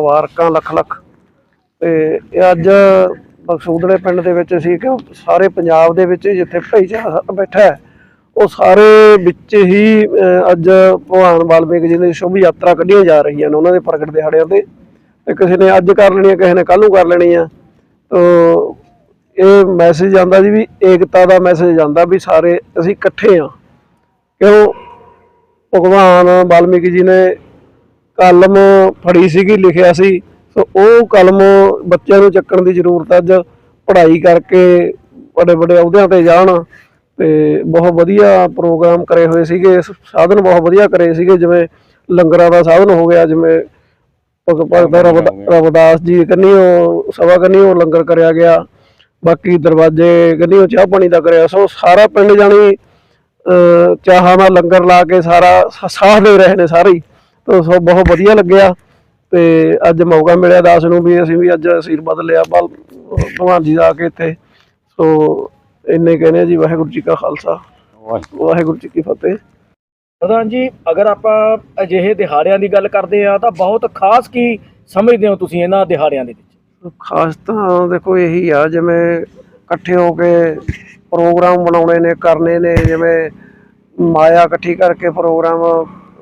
ਮੁਬਾਰਕਾਂ ਲੱਖ ਲੱਖ। ਤੇ ਇਹ ਅੱਜ ਬਖਸ਼ੂਦੜੇ ਪਿੰਡ ਦੇ ਵਿੱਚ ਅਸੀਂ ਕਿ ਸਾਰੇ ਪੰਜਾਬ ਦੇ ਵਿੱਚ ਜਿੱਥੇ ਭਾਈਚਾਰਾ ਬੈਠਾ ਉਹ ਸਾਰੇ ਵਿੱਚ ਹੀ ਅੱਜ ਭਗਵਾਨ ਵਾਲਮੀਕ ਜੀ ਦੀ ਸ਼ੁਭ ਯਾਤਰਾ ਕੱਢੀਆਂ ਜਾ ਰਹੀਆਂ ਨੇ ਉਹਨਾਂ ਦੇ ਪ੍ਰਗਟ ਦਿਹਾੜਿਆਂ ਤੇ। ਤੇ ਕਿਸੇ ਨੇ ਅੱਜ ਕਰ ਲੈਣੀ ਹੈ ਕਿਸੇ ਨੇ ਕੱਲ ਨੂੰ ਕਰ ਲੈਣੀ ਆ। ਤੋ ਇਹ ਮੈਸੇਜ ਜਾਂਦਾ ਜੀ ਵੀ ਏਕਤਾ ਦਾ ਮੈਸੇਜ ਜਾਂਦਾ ਵੀ ਸਾਰੇ ਅਸੀਂ ਇਕੱਠੇ ਆ। ਕਿਉਂ? ਭਗਵਾਨ ਵਾਲਮੀਕੀ ਜੀ ਨੇ ਕਲਮ ਫੜੀ ਸੀਗੀ ਲਿਖਿਆ ਸੀ। ਸੋ ਉਹ ਕਲਮ ਬੱਚਿਆਂ ਨੂੰ ਚੱਕਣ ਦੀ ਜ਼ਰੂਰਤ ਅੱਜ ਪੜ੍ਹਾਈ ਕਰਕੇ ਵੱਡੇ ਵੱਡੇ ਅਹੁਦਿਆਂ ਤੇ ਜਾਣ ਤੇ ਬਹੁਤ ਵਧੀਆ ਪ੍ਰੋਗਰਾਮ ਕਰੇ ਹੋਏ ਸੀਗੇ। ਸਾਧਨ ਬਹੁਤ ਵਧੀਆ ਕਰੇ ਸੀਗੇ ਜਿਵੇਂ ਲੰਗਰਾਂ ਦਾ ਸਾਧਨ ਹੋ ਗਿਆ ਜਿਵੇਂ ਭਗ- ਭਗਤ ਰਵਿਦਾ- ਰਵਿਦਾਸ ਜੀ ਕੰਨੀਓ ਸਭਾ ਕੰਨੀਓ ਲੰਗਰ ਕਰਿਆ ਗਿਆ। ਬਾਕੀ ਦਰਵਾਜ਼ੇ ਕੰਨੀਓ ਚਾਹ ਪਾਣੀ ਦਾ ਕਰਿਆ। ਸੋ ਸਾਰਾ ਪਿੰਡ ਜਾਣੀ ਚਾਹਾਂ ਦਾ ਲੰਗਰ ਲਾ ਕੇ ਸਾਰਾ ਸਾਥ ਦੇ ਰਹੇ ਨੇ ਸਾਰੇ। ਤੋ ਸੋ ਬਹੁਤ ਵਧੀਆ ਲੱਗਿਆ ਤੇ ਅੱਜ ਮੌਕਾ ਮਿਲਿਆ ਦਾਸ ਨੂੰ ਵੀ ਅਸੀਂ ਵੀ ਅੱਜ ਆਸ਼ੀਰਵਾਦ ਲਿਆ ਬਲ ਭਗਵਾਨ ਜੀ ਦਾ ਆ ਕੇ ਇੱਥੇ। ਸੋ ਇੰਨੇ ਕਹਿੰਦੇ ਆ ਜੀ ਵਾਹਿਗੁਰੂ ਜੀ ਕਾ ਖਾਲਸਾ। ਵਾਹਿਗੁਰੂ। ਜੀ ਕੀ ਫਤਿਹ। ਪ੍ਰਧਾਨ ਜੀ ਅਗਰ ਆਪਾਂ ਅਜਿਹੇ ਦਿਹਾੜਿਆਂ ਦੀ ਗੱਲ ਕਰਦੇ ਆ ਤਾਂ ਬਹੁਤ ਖਾਸ ਕੀ ਸਮਝਦੇ ਹੋ ਤੁਸੀਂ ਇਹਨਾਂ ਦਿਹਾੜਿਆਂ ਦੇ ਵਿੱਚ? ਖਾਸ ਤਾਂ ਦੇਖੋ ਇਹੀ ਆ ਜਿਵੇਂ ਇਕੱਠੇ ਹੋ ਕੇ ਪ੍ਰੋਗਰਾਮ ਬਣਾਉਣੇ ਨੇ ਕਰਨੇ ਨੇ ਜਿਵੇਂ ਮਾਇਆ ਇਕੱਠੀ ਕਰਕੇ ਪ੍ਰੋਗਰਾਮ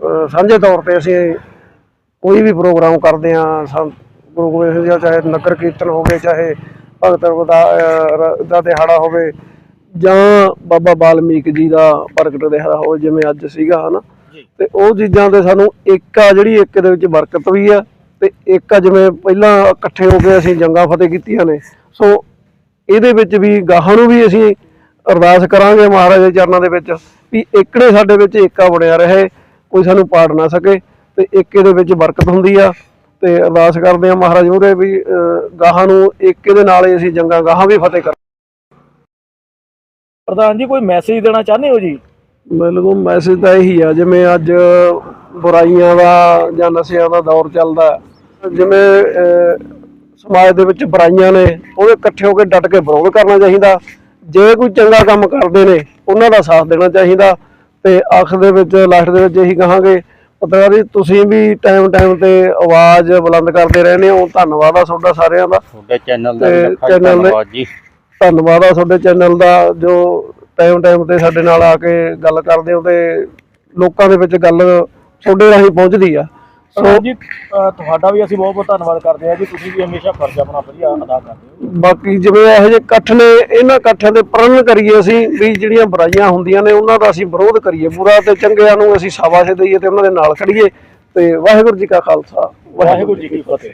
ਸਾਂਝੇ ਤੌਰ ਤੇ ਅਸੀਂ ਕੋਈ ਵੀ ਪ੍ਰੋਗਰਾਮ ਕਰਦੇ ਆ ਗੁਰੂ ਗੋਬਿੰਦ ਸਿੰਘ ਜੀ ਦਾ ਚਾਹੇ ਨਗਰ ਕੀਰਤਨ ਹੋਵੇ ਚਾਹੇ ਭਗਤ ਰਵਿਦਾਸ ਦਾ ਦਿਹਾੜਾ ਹੋਵੇ ਜਾਂ ਬਾਬਾ ਬਾਲਮੀਕ ਜੀ ਦਾ ਪ੍ਰਗਟ ਦਿਹਾੜਾ ਹੋਵੇ ਜਿਵੇਂ ਅੱਜ ਸੀਗਾ ਹਨਾ। ਤੇ ਉਹ ਚੀਜ਼ਾਂ ਤੇ ਸਾਨੂੰ ਇੱਕ ਆ ਜਿਹੜੀ ਇੱਕ ਦੇ ਵਿੱਚ ਬਰਕਤ ਵੀ ਆ ਤੇ ਇੱਕ ਆ ਜਿਵੇਂ ਪਹਿਲਾਂ ਇਕੱਠੇ ਹੋ ਕੇ ਅਸੀਂ ਜੰਗਾਂ ਫਤਿਹ ਕੀਤੀਆਂ ਨੇ। ਸੋ ਇਹਦੇ ਵਿੱਚ ਵੀ ਗਾਹਾਂ ਨੂੰ ਵੀ ਅਸੀਂ ਅਰਦਾਸ ਕਰਾਂਗੇ ਮਹਾਰਾਜ ਦੇ ਚਰਨਾਂ ਦੇ ਵਿੱਚ ਵੀ ਇਕੜੇ ਸਾਡੇ ਵਿੱਚ ਏਕਾ ਬਣਿਆ ਰਹੇ। ਕੋਈ ਸਾਨੂੰ ਪਾੜ ਨਾ ਸਕੇ ਤੇ ਏਕੇ ਦੇ ਵਿੱਚ ਬਰਕਤ ਹੁੰਦੀ ਆ। ਤੇ ਅਰਦਾਸ ਕਰਦੇ ਆ ਮਹਾਰਾਜ ਉਹਦੇ ਵੀ ਗਾਹਾਂ ਨੂੰ ਏਕੇ ਦੇ ਨਾਲ ਹੀ ਅਸੀਂ ਜੰਗਾਂ ਗਾਹਾਂ ਵੀ ਫਤਿਹ ਕਰ ਪ੍ਰਧਾਨ ਜੀ ਕੋਈ ਮੈਸੇਜ ਦੇਣਾ ਚਾਹੁੰਦੇ ਹੋ ਜੀ? ਬਿਲਕੁਲ ਮੈਸੇਜ ਤਾਂ ਇਹੀ ਆ ਜਿਵੇਂ ਅੱਜ ਬੁਰਾਈਆਂ ਦਾ ਜਾਂ ਨਸ਼ਿਆਂ ਦਾ ਦੌਰ ਚੱਲਦਾ। ਜਿਵੇਂ ਸਮਾਜ ਦੇ ਵਿੱਚ ਬੁਰਾਈਆਂ ਨੇ ਉਹਦੇ ਇਕੱਠੇ ਹੋ ਕੇ ਡਟ ਕੇ ਵਿਰੋਧ ਕਰਨਾ ਚਾਹੀਦਾ। ਜੇ ਕੋਈ ਚੰਗਾ ਕੰਮ ਕਰਦੇ ਨੇ ਉਹਨਾਂ ਦਾ ਸਾਥ ਦੇਣਾ ਚਾਹੀਦਾ। ਤੇ ਆਖਰ ਦੇ ਵਿੱਚ ਲਾਸਟ ਦੇ ਵਿੱਚ ਇਹੀ ਕਹਾਂਗੇ ਪੱਤਰਕਾਰ ਜੀ ਤੁਸੀਂ ਵੀ ਟਾਈਮ ਟਾਈਮ ਤੇ ਆਵਾਜ਼ ਬੁਲੰਦ ਕਰਦੇ ਰਹਿੰਦੇ ਹੋ। ਧੰਨਵਾਦ ਆ ਤੁਹਾਡਾ ਸਾਰਿਆਂ ਦਾ। ਤੁਹਾਡੇ ਚੈਨਲ ਦਾ ਧੰਨਵਾਦ ਜੀ। ਧੰਨਵਾਦ ਆ ਤੁਹਾਡੇ ਚੈਨਲ ਦਾ ਜੋ ਟਾਈਮ ਟਾਈਮ ਤੇ ਸਾਡੇ ਨਾਲ ਆ ਕੇ ਗੱਲ ਕਰਦੇ ਹੋ ਤੇ ਲੋਕਾਂ ਦੇ ਵਿੱਚ ਗੱਲ ਤੁਹਾਡੇ ਰਾਹੀਂ ਪਹੁੰਚਦੀ ਆ। ਸੋ ਪ੍ਰਧਾਨ ਜੀ ਅ, ਤੁਹਾਡਾ ਵੀ ਅਸੀਂ ਬਹੁਤ ਬਹੁਤ ਧੰਨਵਾਦ ਕਰਦੇ ਹਾਂ ਜੀ। ਤੁਸੀਂ ਵੀ ਹਮੇਸ਼ਾ ਫਰਜ਼ ਆਪਣਾ ਵਧੀਆ ਅਦਾ ਕਰਦੇ ਹੋ। ਬਾਕੀ ਜਿਵੇਂ ਇਹੋ ਜਿਹੇ ਇਕੱਠ ਨੇ ਇਹਨਾਂ ਇਕੱਠਾਂ ਦੇ ਪ੍ਰਣ ਕਰੀਏ ਅਸੀਂ ਵੀ ਜਿਹੜੀਆਂ ਬੁਰਾਈਆਂ ਹੁੰਦੀਆਂ ਨੇ ਉਹਨਾਂ ਦਾ ਅਸੀਂ ਵਿਰੋਧ ਕਰੀਏ। ਬੁਰਾ ਤੇ ਚੰਗਿਆਂ ਨੂੰ ਅਸੀਂ ਸ਼ਾਬਾਸ਼ ਦੇਈਏ ਤੇ ਉਹਨਾਂ ਦੇ ਨਾਲ ਖੜੀਏ ਤੇ ਵਾਹਿਗੁਰੂ ਜੀ ਕਾ ਖਾਲਸਾ ਵਾਹਿਗੁਰੂ ਜੀ ਕੀ ਫਤਿਹ।